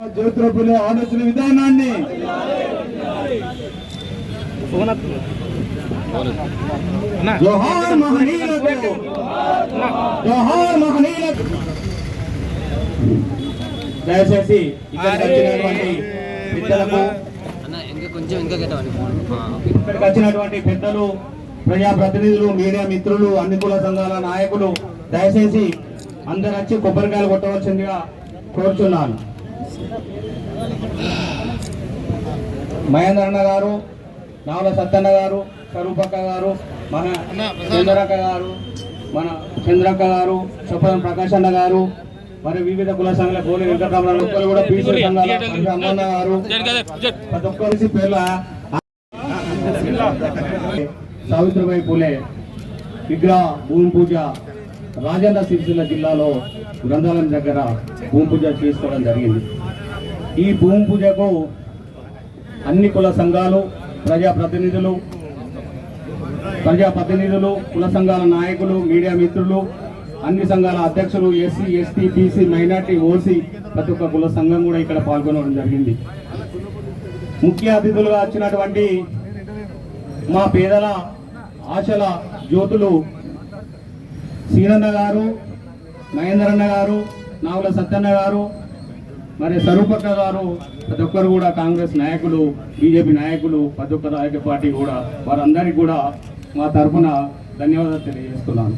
జ్యోతిరపులే ఆలోచన విధానాన్ని జోహార్ మహనీయులకు జోహార్ మహనీయులకు. దయచేసి ఇక్కడికి వచ్చినటువంటి పెద్దలకు ఇక్కడికి పెద్దలు ప్రజాప్రతినిధులు మీడియా మిత్రులు అన్ని కుల సంఘాల నాయకులు దయచేసి అందరు వచ్చి కొబ్బరికాయలు కొట్టవలసిందిగా కోరుచున్నాను. మహేంద్ర అన్న గారు నావల సత్తన్న గారు స్వరూపక్క గారు మన చంద్రక్క గారు మన చంద్రక్క గారు చొప్పదం ప్రకాష్ అన్న గారు మరి వివిధ కుల సంఘాల గోలి వెంకటరామరావు ఒక్కరు కూడా పీసీ సంఘాల అమ్మన్న గారు ప్రతి పేర్ల సావిత్రిబాయి పూలే విగ్రహ భూమి పూజ రాజన్న సిరిసిల్ల జిల్లాలో గ్రంథాలయం దగ్గర భూమి పూజ చేసుకోవడం జరిగింది. ఈ భూమి పూజకు అన్ని కుల సంఘాలు ప్రజాప్రతినిధులు ప్రజాప్రతినిధులు కుల సంఘాల నాయకులు మీడియా మిత్రులు అన్ని సంఘాల అధ్యక్షులు SC ST BC minority OC ప్రతి ఒక్క కుల సంఘం కూడా ఇక్కడ పాల్గొనడం జరిగింది. ముఖ్య అతిథులుగా వచ్చినటువంటి మా పేదల ఆశల జ్యోతులు సీనన్న గారు మహేందరన్న గారు నావుల సత్యన్న గారు మరి స్వరూపక్క గారు ప్రతి ఒక్కరు కూడా కాంగ్రెస్ నాయకులు బీజేపీ నాయకులు ప్రతి ఒక్క రాజకీయ పార్టీ కూడా వారందరికీ కూడా మా తరఫున ధన్యవాదాలు తెలియజేస్తున్నాను.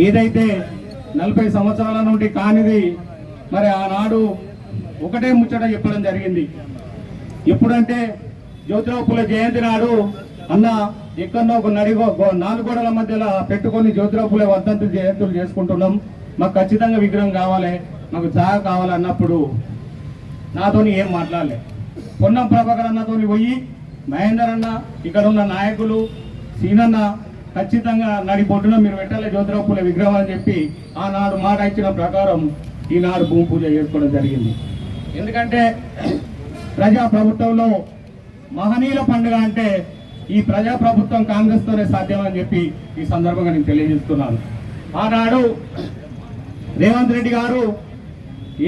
ఏదైతే నలభై సంవత్సరాల నుండి కానిది మరి ఆనాడు ఒకటే ముచ్చట చెప్పడం జరిగింది. ఎప్పుడంటే జ్యోతిరావు జయంతి నాడు అన్న ఎక్కడో ఒక నడిగో గో- నాలుగు మధ్యలో పెట్టుకొని జ్యోతిరావు పులే జయంతులు చేసుకుంటున్నాం. మాకు ఖచ్చితంగా విగ్రహం కావాలి. నాకు జాగా కావాలన్నప్పుడు నాతో నాతోని ఏం మాట్లాడలే. పొన్నం ప్రభాకర్ అన్నతోని పోయి మహేందర్ అన్న ఇక్కడ ఉన్న నాయకులు సీనన్న ఖచ్చితంగా నడి పొట్టున మీరు పెట్టాలి జ్యోతిరావు విగ్రహం అని చెప్పి ఆనాడు మాట ఇచ్చిన ప్రకారం ఈనాడు భూమి పూజ చేసుకోవడం జరిగింది. ఎందుకంటే ప్రజా ప్రభుత్వంలో మహనీయుల పండుగ అంటే ఈ ప్రజా ప్రభుత్వం కాంగ్రెస్తోనే సాధ్యమని చెప్పి ఈ సందర్భంగా నేను తెలియజేస్తున్నాను. ఆనాడు రేవంత్ రెడ్డి గారు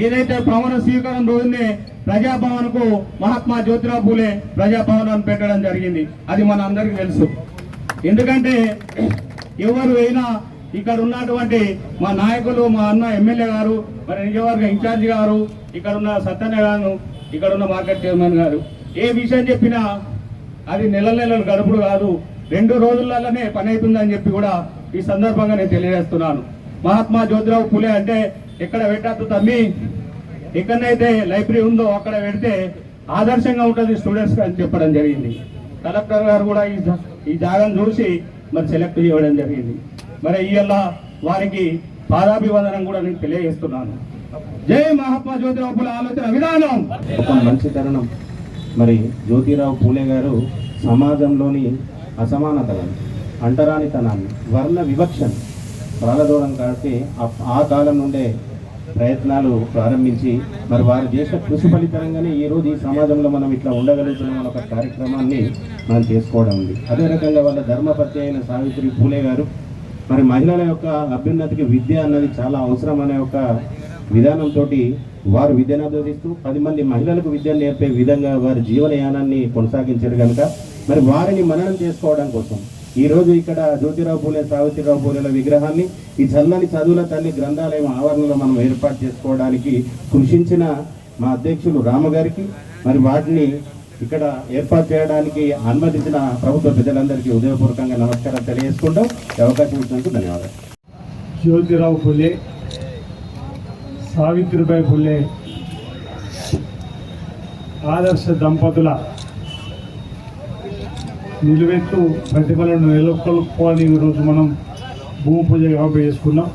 ఏదైతే ప్రమాణ స్వీకారం రోజునే ప్రజాభవన్కు మహాత్మా జ్యోతిరావు పూలే ప్రజాభవనాన్ని పెట్టడం జరిగింది. అది మన అందరికీ తెలుసు. ఎందుకంటే ఎవరు అయినా ఇక్కడ ఉన్నటువంటి మా నాయకులు మా అన్న ఎమ్మెల్యే గారు మరి నిజవర్గ ఇన్ఛార్జి గారు ఇక్కడ ఉన్న సత్యన్న గారు ఇక్కడ ఉన్న మార్కెట్ చైర్మన్ గారు ఏ విషయం చెప్పినా అది నెల నెలలు గడుపుడు కాదు. రెండు రోజులలోనే పని అవుతుందని చెప్పి కూడా ఈ సందర్భంగా నేను తెలియజేస్తున్నాను. మహాత్మా జ్యోతిరావు పులే అంటే ఎక్కడ పెట్టద్దు తమ్మి. ఎక్కడైతే లైబ్రరీ ఉందో అక్కడ పెడితే ఆదర్శంగా ఉంటుంది స్టూడెంట్స్ అని చెప్పడం జరిగింది. కలెక్టర్ గారు కూడా ఈ ఈ జాగాను చూసి మరి సెలెక్ట్ చేయడం జరిగింది. మరి ఇవాళ వారికి పాదాభివందనం కూడా నేను తెలియజేస్తున్నాను. జై మహాత్మా జ్యోతిరావు పూలే ఆలోచన విధానం. మంచి తరుణం మరి జ్యోతిరావు పూలే గారు సమాజంలోని అసమానతలను అంటరానితనాన్ని వర్ణ వివక్షను ప్రాణదూరం కాబట్టి ఆ- కాలం నుండే ప్రయత్నాలు ప్రారంభించి మరి వారు చేసిన కృషి ఫలితంగానే ఈ రోజు ఈ సమాజంలో మనం ఇట్లా ఉండగలుగుతున్నాం ఒక కార్యక్రమాన్ని మనం చేసుకోవడం ఉంది. అదే రకంగా వాళ్ళ ధర్మపత్ని అయిన సావిత్రి పూలే గారు మరి మహిళల యొక్క అభ్యున్నతికి విద్య అన్నది చాలా అవసరం అనే ఒక విధానంతో వారు విద్యను అభ్యసిస్తూ పది మంది మహిళలకు విద్యను నేర్పే విధంగా వారి జీవనయానాన్ని కొనసాగించారు కనుక మరి వారిని మననం చేసుకోవడం కోసం ఈ రోజు ఇక్కడ జ్యోతిరావు పూలే సావిత్రిరావు పూలేల విగ్రహాన్ని ఈ చల్లని చదువుల తల్లి గ్రంథాలయం ఆవరణలో మనం ఏర్పాటు చేసుకోవడానికి కృషించిన మా అధ్యక్షులు రామగారికి మరి వాటిని ఇక్కడ ఏర్పాటు చేయడానికి అనుమతించిన ప్రభుత్వ పెద్దలందరికీ ఉదయపూర్వకంగా నమస్కారం తెలియజేసుకుంటాం ఈ అవకాశం ఇచ్చినందుకు ధన్యవాదాలు. జ్యోతిరావు ఫులే సావిత్రిబాయి ఫులే ఆదర్శ దంపతుల నిలువెత్తు ప్రతిభలను నెలకొల్పుకోవాలని ఈరోజు మనం భూమి పూజ యాభై చేసుకున్నాం.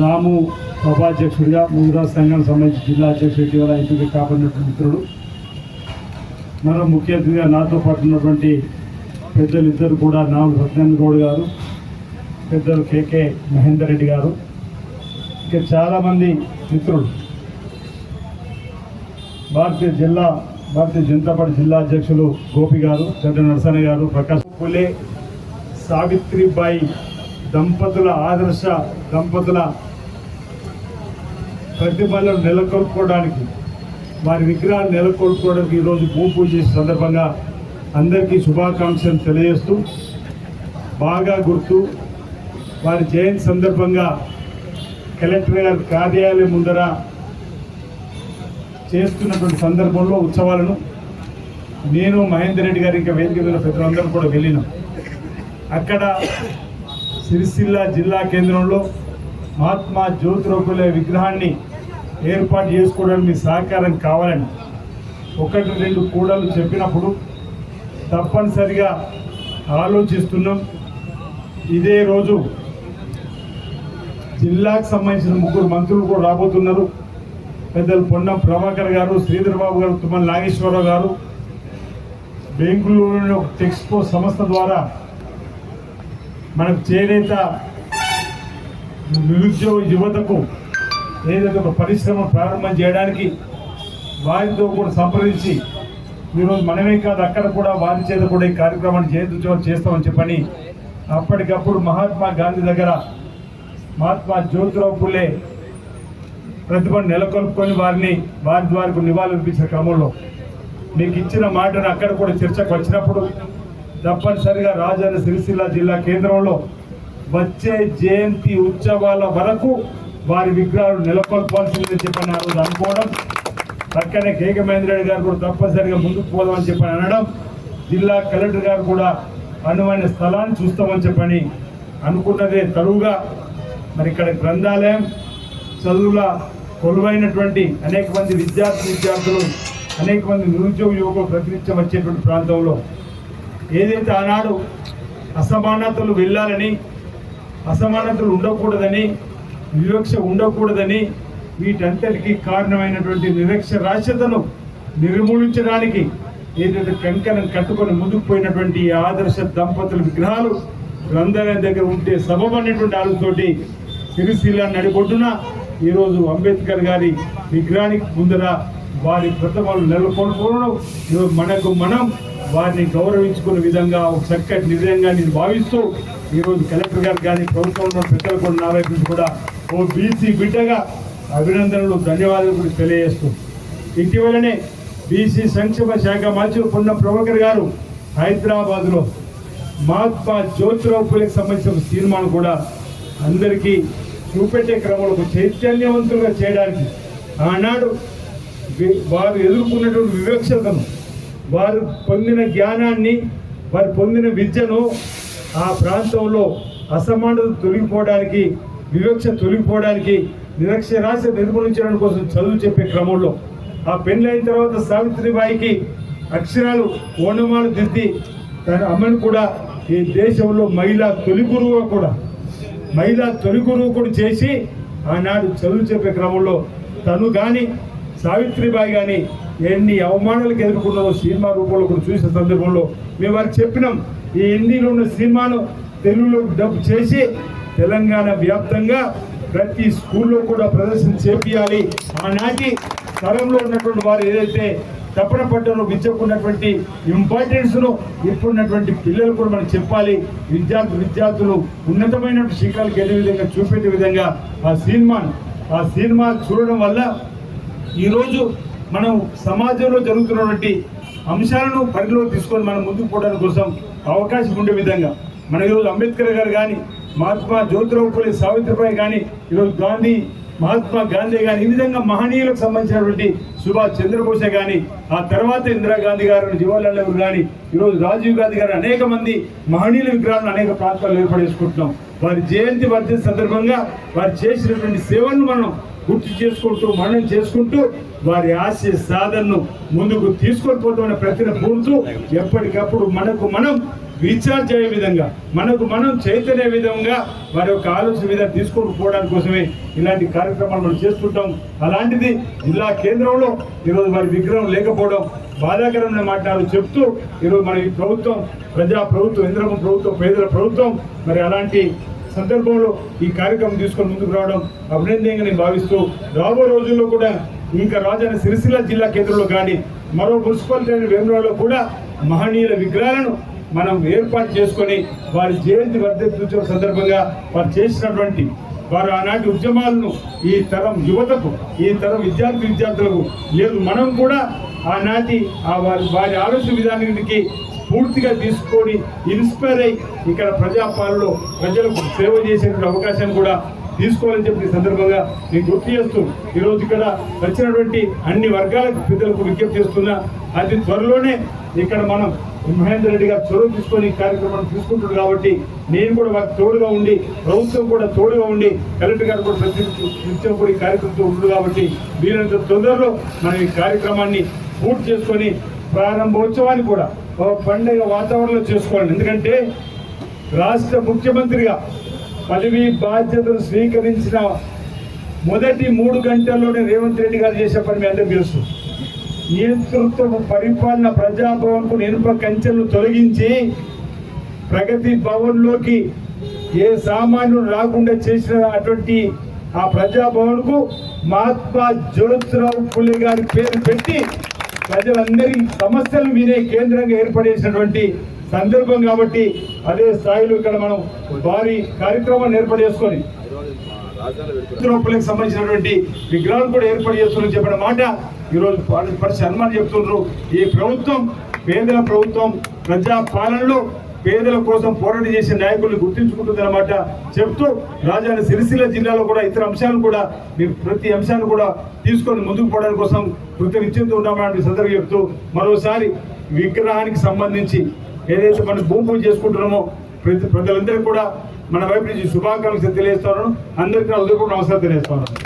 రాము సభాధ్యక్షుడిగా ముదిరాజ్ సంఘానికి సంబంధించి జిల్లా అధ్యక్షుడు ఇటీవల ఎంపిక కాబడినటువంటి మిత్రుడు. మరో ముఖ్య అతిథిగా నాతో పాటు ఉన్నటువంటి పెద్దలు ఇద్దరు కూడా నామ సత్యనారాయణ గౌడ్ గారు పెద్దలు కేకే మహేందర్ రెడ్డి గారు ఇంకా చాలామంది మిత్రులు. భారతీయ జిల్లా భారతీయ జనతా పార్టీ జిల్లా అధ్యక్షులు గోపి గారు చెడ్డ నరసన్న గారు ప్రకాష్ పులే సావిత్రిబాయి దంపతుల ఆదర్శ దంపతుల ప్రతిభలను నెలకొల్పుకోవడానికి వారి విగ్రహాలు నెలకొల్పుకోవడానికి ఈరోజు భూ పూజ చేసే సందర్భంగా అందరికీ శుభాకాంక్షలు తెలియజేస్తూ బాగా గుర్తు వారి జయంతి సందర్భంగా కలెక్టర్ గారి కార్యాలయం ముందర చేస్తున్నటువంటి సందర్భంలో ఉత్సవాలను నేను మహేందర్ రెడ్డి గారి ఇంకా వేదిక మీద ప్రజలందరూ కూడా వెళ్ళినాం. అక్కడ సిరిసిల్ల జిల్లా కేంద్రంలో మహాత్మా జ్యోతిరావు విగ్రహాన్ని ఏర్పాటు చేసుకోవడానికి సహకారం కావాలని ఒకటి రెండు కూడలు చెప్పినప్పుడు తప్పనిసరిగా ఆలోచిస్తున్నాం. ఇదే రోజు జిల్లాకు సంబంధించిన ముగ్గురు మంత్రులు కూడా రాబోతున్నారు. పెద్దలు పొన్నం ప్రభాకర్ గారు శ్రీధర్ బాబు గారు తుమ్మల నాగేశ్వరరావు గారు బెంగళూరులోని ఒక టెక్స్పో సంస్థ ద్వారా మనకు చేనేత నిరుద్యోగ యువతకు ఏదైతే ఒక పరిశ్రమ ప్రారంభం చేయడానికి వారితో కూడా సంప్రదించి ఈరోజు మనమే కాదు అక్కడ కూడా వారి చేత కూడా ఈ కార్యక్రమాన్ని చేయించు చేస్తామని చెప్పని అప్పటికప్పుడు మహాత్మా గాంధీ దగ్గర మహాత్మా జ్యోతిరావు పులే ప్రతిభను నెలకొల్పుకొని వారిని వారి ద్వారా నివాళులర్పించిన క్రమంలో మీకు ఇచ్చిన మాటను అక్కడ కూడా చర్చకు వచ్చినప్పుడు తప్పనిసరిగా రాజన్న సిరిసిల్ల జిల్లా కేంద్రంలో వచ్చే జయంతి ఉత్సవాల వరకు వారి విగ్రహాలు నెలకొల్పాల్సిందని చెప్పని ఆ రోజు అనుకోవడం పక్కనే కేక మహేంద్రరెడ్డి గారు కూడా తప్పనిసరిగా ముందుకు పోదామని చెప్పని అనడం జిల్లా కలెక్టర్ గారు కూడా అనువైన స్థలాన్ని చూస్తామని చెప్పని అనుకున్నదే తరువుగా మరి ఇక్కడ గ్రంథాలయం చదువుల కొలువైనటువంటి అనేక మంది విద్యార్థి విద్యార్థులు అనేక మంది నిరుద్యోగ యువకులు ప్రతినిత్యం వచ్చేటువంటి ప్రాంతంలో. ఏదైతే ఆనాడు అసమానతలు వెళ్ళాలని అసమానతలు ఉండకూడదని వివక్ష ఉండకూడదని వీటంతటికి కారణమైనటువంటి నిరక్షరాస్యతను నిర్మూలించడానికి ఏదైతే కంకణం కట్టుకొని ముందుకు పోయినటువంటి ఆదర్శ దంపతుల విగ్రహాలు గ్రంథాలయం దగ్గర ఉంటే సబబు అనేటువంటి ఆలోచనతోటి సిరిసిల్ల నడిబొడ్డున ఈరోజు అంబేద్కర్ గారి విగ్రహానికి ముందర వారి ప్రతిమలు నెలకొల్పడం మనకు మనం వారిని గౌరవించుకునే విధంగా ఒక చక్కటి నిర్ణయంగా నేను భావిస్తూ ఈరోజు కలెక్టర్ గారు కానీ ప్రభుత్వంలో పెద్దలు కూడా నా వైపు కూడా ఓ బీసీ బిడ్డగా అభినందనలు ధన్యవాదాలు కూడా తెలియజేస్తూ. ఇటీవలనే బీసీ సంక్షేమ శాఖ మంత్రి పొన్న ప్రభాకర్ గారు హైదరాబాద్లో మహాత్మా జ్యోతిరావు పూలేకి సంబంధించిన తీర్మానం సినిమాను కూడా అందరికీ చూపెట్టే క్రమంలో ఒక చైతన్యవంతులుగా చేయడానికి ఆనాడు వారు ఎదుర్కొన్నటువంటి వివక్షతను వారు పొందిన జ్ఞానాన్ని వారు పొందిన విద్యను ఆ ప్రాంతంలో అసమానత తొలగిపోవడానికి వివక్ష తొలగిపోవడానికి నిరక్షరాస్య నిర్మూలించడం కోసం చదువు చెప్పే క్రమంలో ఆ పెళ్ళైన తర్వాత సావిత్రిబాయికి అక్షరాలు ఓనమాలు దిద్ది తన అమ్మను కూడా ఈ దేశంలో మహిళా తొలి గురువుగా కూడా మహిళా తొలి గురువు చేసి ఆనాడు చదువు చెప్పే క్రమంలో తను కానీ సావిత్రిబాయి కానీ ఎన్ని అవమానాలకు ఎదుర్కొన్నారో సినిమా రూపంలో కూడా చూసిన సందర్భంలో మేము వారికి చెప్పినాం. ఈ హిందీలో ఉన్న సినిమాను తెలుగులో డబ్ చేసి తెలంగాణ వ్యాప్తంగా ప్రతి స్కూల్లో కూడా ప్రదర్శన చేపియాలి. ఆనాటి తరంలో ఉన్నటువంటి వారు ఏదైతే తప్పన పట్టణంలో విద్యకు ఉన్నటువంటి ఇంపార్టెన్స్ను ఇప్పుడున్నటువంటి పిల్లలు కూడా మనం చెప్పాలి. విద్యార్థులు విద్యార్థులు ఉన్నతమైన శిఖరాలకు వెళ్ళే విధంగా చూపెట్టే విధంగా ఆ సినిమాను ఆ సినిమా చూడడం వల్ల ఈరోజు మనం సమాజంలో జరుగుతున్నటువంటి అంశాలను పరిధిలో తీసుకొని మనం ముందుకు పోవడానికి కోసం అవకాశం ఉండే విధంగా మన ఈరోజు అంబేద్కర్ గారు కానీ మహాత్మా జ్యోతిరావు పూలే సావిత్రిబాయి కానీ ఈరోజు గాంధీ మహాత్మా గాంధీ కానీ ఈ విధంగా మహనీయులకు సంబంధించినటువంటి సుభాష్ చంద్రబోసే కానీ ఆ తర్వాత ఇందిరాగాంధీ గారు జవహర్లాల్ నెహ్రూ కానీ ఈరోజు రాజీవ్ గాంధీ గారు అనేక మంది మహనీయుల విగ్రహాలను అనేక ప్రాంతాల్లో ఏర్పడేసుకుంటున్నాం వారి జయంతి వర్ధంతి సందర్భంగా వారు చేసినటువంటి సేవలను మనం గుర్తు చేసుకుంటూ మనం చేసుకుంటూ వారి ఆశయ సాధనను ముందుకు తీసుకొని పోతామనే ప్రతిన పూర్తూ ఎప్పటికప్పుడు మనకు మనం రీఛార్జ్ అయ్యే విధంగా మనకు మనం చైతన్య విధంగా వారి యొక్క ఆలోచన విధంగా తీసుకొని పోవడానికి కోసమే ఇలాంటి కార్యక్రమాలు మనం చేసుకుంటాం అలాంటిది జిల్లా కేంద్రంలో ఈరోజు వారి విగ్రహం లేకపోవడం బాధాకరమైన మాట్లాడు చెప్తూ ఈరోజు మన ఈ ప్రభుత్వం ప్రజా ప్రభుత్వం ఇంద్రమ ప్రభుత్వం పేదల ప్రభుత్వం మరి అలాంటి సందర్భంలో ఈ కార్యక్రమం తీసుకొని ముందుకు రావడం అభినందనగా నేను భావిస్తూ రాబో రోజుల్లో కూడా ఇంకా రాజన్న సిరిసిల్ల జిల్లా కేంద్రంలో కానీ మరో మున్సిపాలిటీ అయిన వేమరాలో కూడా మహనీయుల విగ్రహాలను మనం ఏర్పాటు చేసుకొని వారి జయంతి వర్ధంతి సందర్భంగా వారు చేసినటువంటి వారు ఆనాటి ఉద్యమాలను ఈ తరం యువతకు ఈ తరం విద్యార్థి విద్యార్థులకు లేదు మనం కూడా ఆనాటి ఆ వారి వారి ఆలోచన విధానానికి పూర్తిగా తీసుకొని ఇన్స్పైర్ అయ్యి ఇక్కడ ప్రజాపాలలో ప్రజలకు సేవ చేసేటువంటి అవకాశం కూడా తీసుకోవాలని చెప్పి ఈ సందర్భంగా నేను గుర్తు చేస్తూ ఈరోజు ఇక్కడ వచ్చినటువంటి అన్ని వర్గాలకు పెద్దలకు విజ్ఞప్తి చేస్తున్నా. అతి త్వరలోనే ఇక్కడ మనం మహేందర్ రెడ్డి గారు చొరవ తీసుకొని కార్యక్రమాన్ని కాబట్టి నేను కూడా వారికి తోడుగా ఉండి ప్రభుత్వం కూడా తోడుగా ఉండి కలెక్టర్ గారు కూడా ప్రతి కూడా ఈ కార్యక్రమంతో ఉంటుంది కాబట్టి వీలైనంత తొందరలో మనం ఈ కార్యక్రమాన్ని పూర్తి చేసుకొని ప్రారంభోత్సవాన్ని కూడా ఒక పండుగ వాతావరణంలో చేసుకోవాలి ఎందుకంటే రాష్ట్ర ముఖ్యమంత్రిగా పదవి బాధ్యతలు స్వీకరించిన మొదటి మూడు గంటల్లోనే రేవంత్ రెడ్డి గారు చేసే పని మీ అందరూ తెలుసు. నియంతృత్వ పరిపాలన ప్రజాభవన్కు ఇనుప కంచెలను తొలగించి ప్రగతి భవన్లోకి ఏ సామాన్యుడు రాకుండా చేసిన అటువంటి ఆ ప్రజాభవన్కు మహాత్మా జ్యోతిరావు పులే గారి పేరు పెట్టి ప్రజలందరి సమస్యలు మీరే కేంద్రంగా ఏర్పడేసినటువంటి సందర్భం కాబట్టి అదే స్థాయిలో ఇక్కడ మనం భారీ కార్యక్రమాన్ని ఏర్పాటు చేసుకొని జ్యోతిరావులకు సంబంధించినటువంటి విగ్రహాలు కూడా ఏర్పాటు చేస్తున్నారు చెప్పిన మాట ఈరోజు పరిస్థితి హనుమాన్ చెప్తున్నారు ఈ ప్రభుత్వం పేదల ప్రభుత్వం ప్రజా పాలనలో పేదల కోసం పోరాటం చేసే నాయకుల్ని గుర్తించుకుంటుందన్నమాట చెప్తూ రాజధాని సిరిసిల్ల జిల్లాలో కూడా ఇతర అంశాలను కూడా మీరు ప్రతి అంశాన్ని కూడా తీసుకొని ముందుకు పోవడానికి కోసం కృతజ్ఞతతో ఉన్నామని సందర్భం చెప్తూ మరోసారి విగ్రహానికి సంబంధించి ఏదైతే మనం భూమి పూజ చేసుకుంటున్నామో ప్రతి ప్రజలందరికీ కూడా మన వైపు నుంచి శుభాకాంక్షలు తెలియజేస్తాను అందరికీ నా హృదయపూర్వక నమస్కారం తెలియజేస్తాను